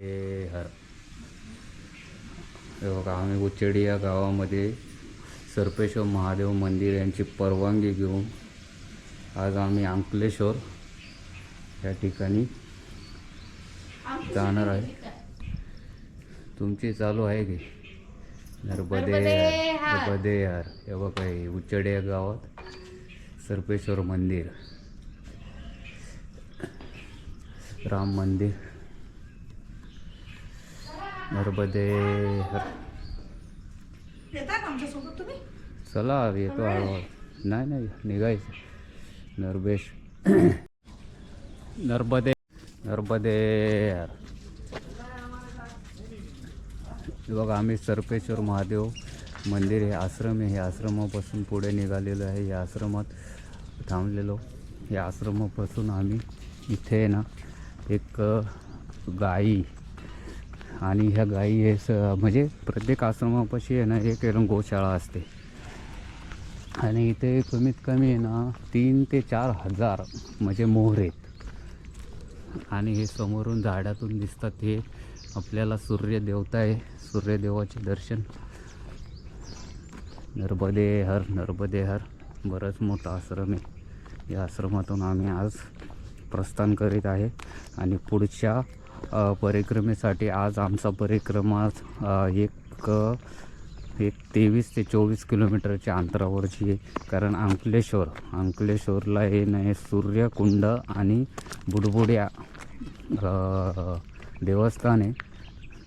हे. हर हे बघा आम्ही उच्चडी या गावामध्ये सर्पेश्वर महादेव मंदिर यांची परवानगी घेऊन आज आम्ही अंकलेश्वर या ठिकाणी जाणार आहे. तुमची चालू आहे की? नर्मदे नर्मदे हर हे. बघा हे उच्चडी या गावात सर्पेश्वर मंदिर. राम मंदिर. नर्मदे चला येतो हळूहळू नाही नाही निघायचं. नर्वेश. नर्मदे नर्मदे बघा आम्ही सर्पेश्वर महादेव मंदिर हे आश्रम आहे. हे आश्रमापासून पुढे निघालेलो आहे. या आश्रमात थांबलेलो. या आश्रमापासून आम्ही इथे ना एक गाई आणि ह्या गाई हे स म्हणजे प्रत्येक आश्रमापाशी आहे ना एक गोशाळा असते. आणि इथे कमीत कमी आहे ना तीन ते चार हजार म्हणजे मोहर आहेत. आणि हे समोरून झाडातून दिसतात हे. आपल्याला सूर्यदेवता आहे सूर्यदेवाचे दर्शन. नर्मदे हर नर्मदे हर. बरंच मोठा आश्रम आहे. या आश्रमातून आम्ही आज प्रस्थान करीत आहे. आणि पुढच्या परिक्रमेसाठी आज आमचा परिक्रमा एक एक तेवीस ते चोवीस किलोमीटरच्या अंतरावरची आहे. कारण अंकलेश्वर अंकलेश्वरला हे नाही सूर्यकुंड आणि बुडबुड्या देवस्थान आहे.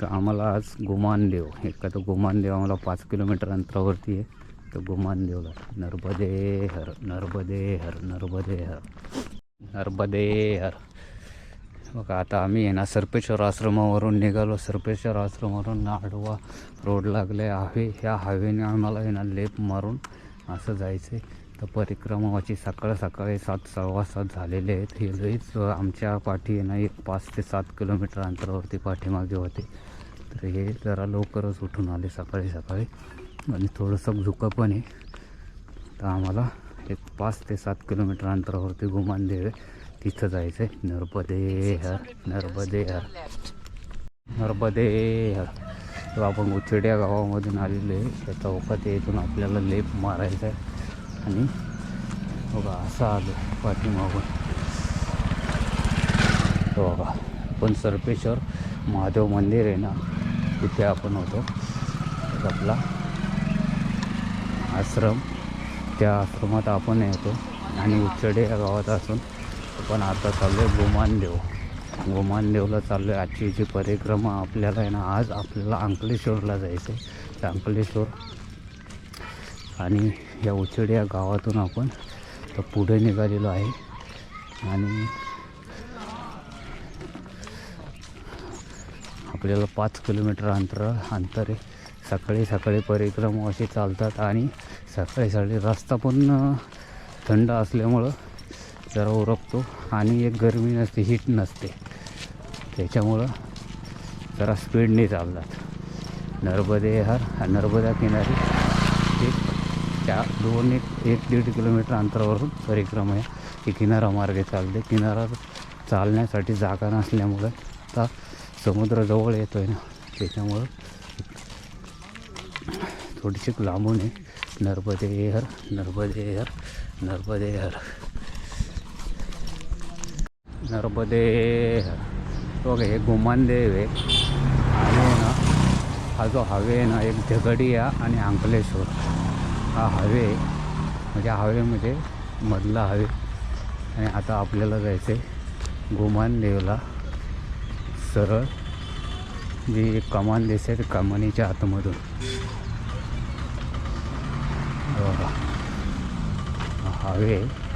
तर आम्हाला आज गुमानदेव एका तर गुमानदेव आम्हाला पाच किलोमीटर अंतरावरती आहे. तर गुमानदेवला नर्मदे हर नर्मदे हर नर्मदे हर नर्मदे हर बघा आता आम्ही आहे ना सर्पेश्वर आश्रमावरून निघालो. सर्पेश्वर आश्रमावरून आडवा रोड लागले हवे ह्या हवेने आम्हाला आहे ना लेप मारून असं जायचं आहे तर परिक्रमाची सकाळ सकाळी सात सव्वा सात झालेले आहेत. हे लईच आमच्या पाठी आहे ना एक पाच ते सात किलोमीटर अंतरावरती पाठीमागे होते. तर हे जरा लवकरच उठून आले सकाळी सकाळी. आणि थोडंसं झुकं पण आहे. तर आम्हाला एक पाच ते सात किलोमीटर अंतरावरती गुमान देवे तिथं जायचं आहे नर्मदे हर नर्मदे हर नर्मदे हर आपण उचड्या गावामधून आलेलो आहे. त्या चौकात इथून आपल्याला लेप मारायचा आहे. आणि बघा असं आलो पाठीमागून. तो बघा पण सर्पेश्वर महादेव मंदिर आहे ना तिथे आपण होतो. आपला आश्रम त्या आश्रमात आपण येतो. आणि उच्चडे या गावात असून आपण आता चाललो आहे गोमानदेव. गोमानदेवला चाललो आहे आजची जी परिक्रमा आपल्याला आहे ना आज आपल्याला अंकलेश्वरला जायचं आहे तर अंकलेश्वर आणि या उचड या गावातून आपण तर पुढे निघालेलो आहे. आणि आपल्याला पाच किलोमीटर अंतर अंतर आहे सकाळी सकाळी परिक्रमा असे चालतात आणि सकाळी सकाळी रस्ता पण थंड असल्यामुळं जरा उरपतो आणि एक गरमी नसते हीट नसते. त्याच्यामुळं जरा स्पीडने चालतात. नर्मदे हर नर्मदा किनारी एक त्या दोन एक एक दीड किलोमीटर अंतरावरून परिक्रमा आहे ही किनारा मार्गे चालते. किनारा चालण्यासाठी जागा नसल्यामुळं आता समुद्राजवळ येतो आहे ना त्याच्यामुळं थोडीशी लांबून आहे नर्मदे हर नर्मदे हर नर्मदे हर नर्मदे हर हे गुमानदेव आहे. आणि ना हा जो हवे आहे ना एक झगडिया आणि अंकलेश्वर. हा हवे आहे. म्हणजे हवे म्हणजे मधला हवे. आणि आता आपल्याला जायचं आहे गुमानदेवला सरळ. जी एक कमान दिसते ते कमानीच्या आतमधून. हवे आहे. हवे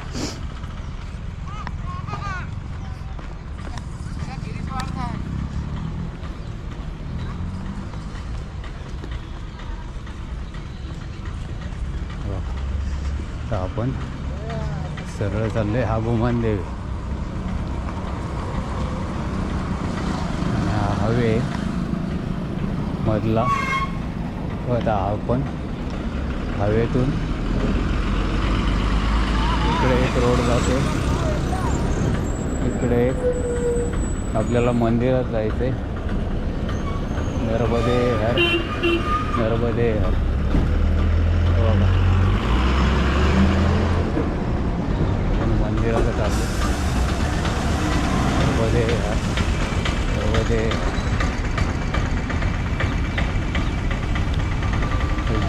तर आपण? सरळ चाललोय. हा भूमान देव हवे मधला. व आता आपण हवेतून इकडे एक रोड जातो इकडे एक आपल्याला मंदिरात जायचं आहे नर्मदे हर नर्मदे हर हे बघा आपण मंदिराचं चाललो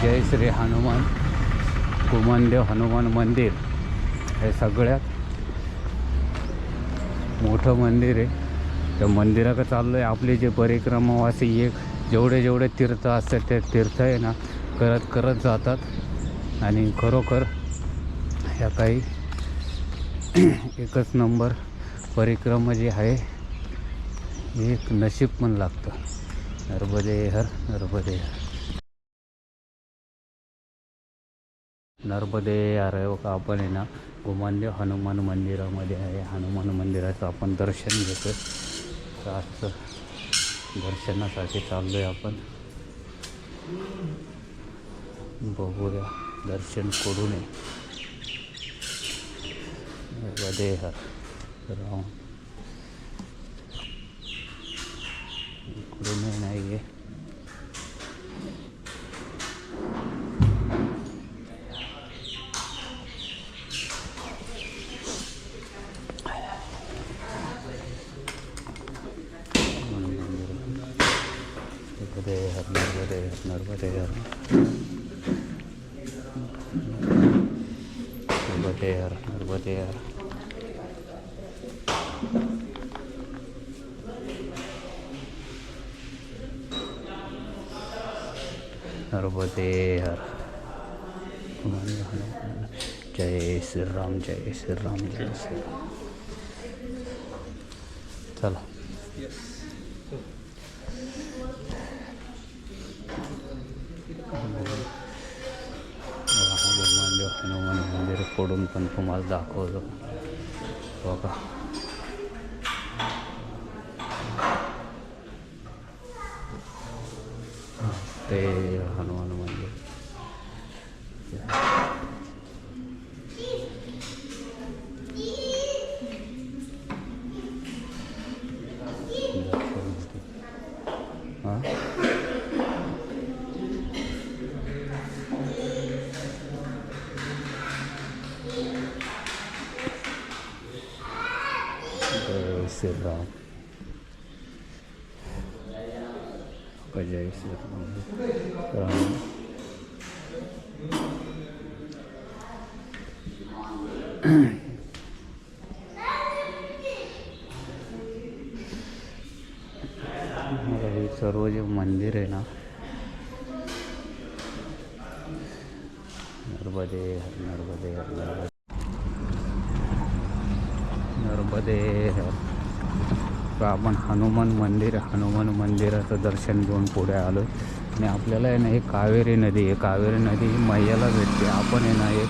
जय श्री हनुमान कुमनदेव हनुमान मंदिर. हे सगळ्यात मोठं मंदिर आहे. त्या मंदिराकडे चाललो आहे आपले जे परिक्रमावासी एक जेवढे जेवढे तीर्थ असतात ते तीर्थ आहे ना करत करत जातात. आणि खरोखर ह्या काही एकच नंबर. परिक्रमा जी आहे एक नशीब पण लागतं. नर्मदे हर नर्मदे हर नर्मदे अरे हो आपण आहे ना गोमान्य हनुमान मंदिरामध्ये आहे. हनुमान मंदिराचं आपण दर्शन घेतो तर आजचं दर्शनासाठी चाललो आहे आपण. बघूया दर्शन करू नये. नर्मदे हर राम इकडून नाही आहे नर्मदे हर नर्मदे हर नर्मदे हर जय श्री राम जय श्री राम जय श्री राम चला महादेव हनुमान मंदिर फोडून पण तुम्हाला दाखवतो. बघा. ते हनुमान मंदिर हां जय श्री राम जय श्री सर्व जे मंदिर आहे ना नर्मदे हर नर्मदे हर नर्मदे नर्मदे हर तर आपण हनुमान मंदिर हनुमान मंदिराचं दर्शन घेऊन पुढे आलो आणि आपल्याला आहे ना ही कावेरी नदी आहे. कावेरी नदी ही मैयाला भेटते. आपण आहे ना एक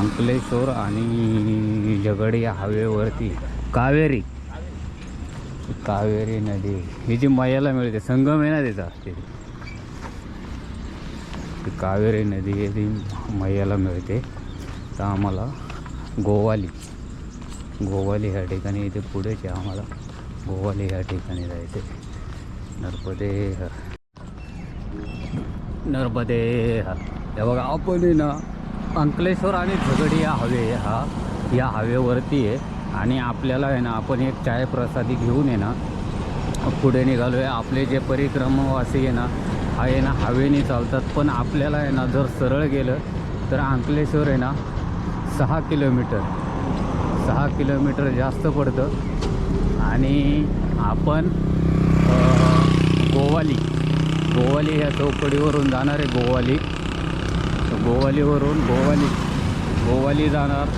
अंकलेश्वर आणि जगड हवेवरती कावेरी कावेरी नदी ही जी मैयाला मिळते संगम आहे ना त्याचा तिथे कावेरी नदी आहे ती मैयाला मिळते. तर आम्हाला गोवाली गोवाली ह्या ठिकाणी इथे पुढेच आहे आम्हाला. भोवाली या ठिकाणी जायचे. नर्मदे नर्मदे हे बघा आपण आहे ना अंकलेश्वर आणि झगडी या हवे हा या हवेवरती आहे. आणि आपल्याला आहे ना आपण एक चाय प्रसादी घेऊन आहे ना पुढे निघालो आहे आपले जे परिक्रमवासी आहे ना हा आहे ना हवेने चालतात. पण आपल्याला आहे ना जर सरळ गेलं तर अंकलेश्वर आहे ना सहा किलोमीटर. सहा किलोमीटर जास्त पडतं. आणि आपण गोवाली. गोवाली ह्या चौकडीवरून जाणार आहे गोवाली. तर गोवालीवरून गोवाली गोवाली जाणार.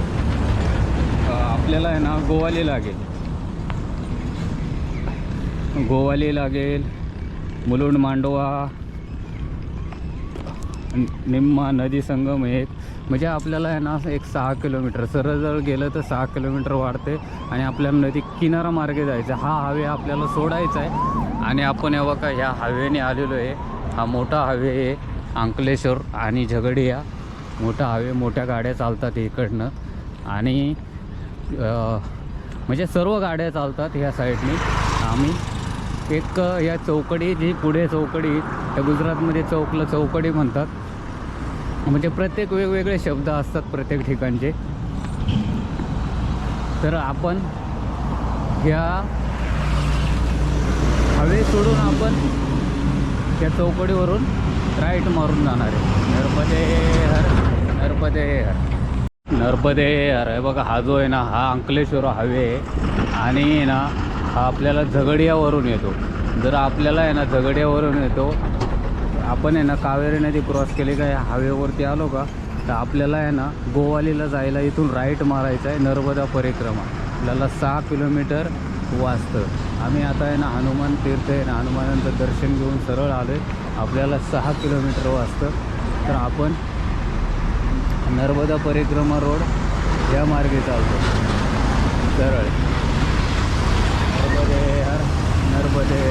आपल्याला आहे ना गोवाली लागेल. गोवाली लागेल. मुलुंड मांडवा निम्मा नदी संगम एक म्हणजे आपल्याला आहे ना एक सहा किलोमीटर. सरळ जर गेलं तर सहा किलोमीटर वाढते आणि आपल्याला नदी किनारा मार्गे जायचं. हा हवे आपल्याला सोडायचा आहे. आणि आपण या का ह्या हवेने आलेलो आहे. हा मोठा हवे आहे अंकलेश्वर आणि झगडिया. मोठा हवे मोठ्या गाड्या चालतात इकडनं. आणि म्हणजे सर्व गाड्या चालतात ह्या साईडनी. आम्ही एक या चौकडी जी पुढे चौकडी त्या गुजरातमध्ये चौकला चौकडी म्हणतात. म्हणजे प्रत्येक वेगवेगळे शब्द असतात प्रत्येक ठिकाणचे. तर आपण ह्या हवे सोडून आपण त्या चौकडीवरून राईट मारून जाणार आहे. नर्मदे हर नर्मदे हर. नर्मदे हर. बघा हा जो आहे ना हा अंकलेश्वर हवे आहे. आणि ना हा आपल्याला झगडियावरून येतो. जर आपल्याला आहे ना झगडियावरून येतो आपण आहे ना कावेरी नदी क्रॉस केली का हायवेवरती आलो का तर आपल्याला आहे ना गोवालीला जायला इथून राईट मारायचं आहे नर्मदा परिक्रमा. आपल्याला सहा किलोमीटर वाचतं. आम्ही आता आहे ना हनुमान तीर्थ आहे ना हनुमानांचं दर्शन घेऊन सरळ आलो आहे. आपल्याला सहा किलोमीटर वाचतं. तर आपण नर्मदा परिक्रमा रोड या मार्गे चालतो. सरळ. नर्मदे हर नर्मदे.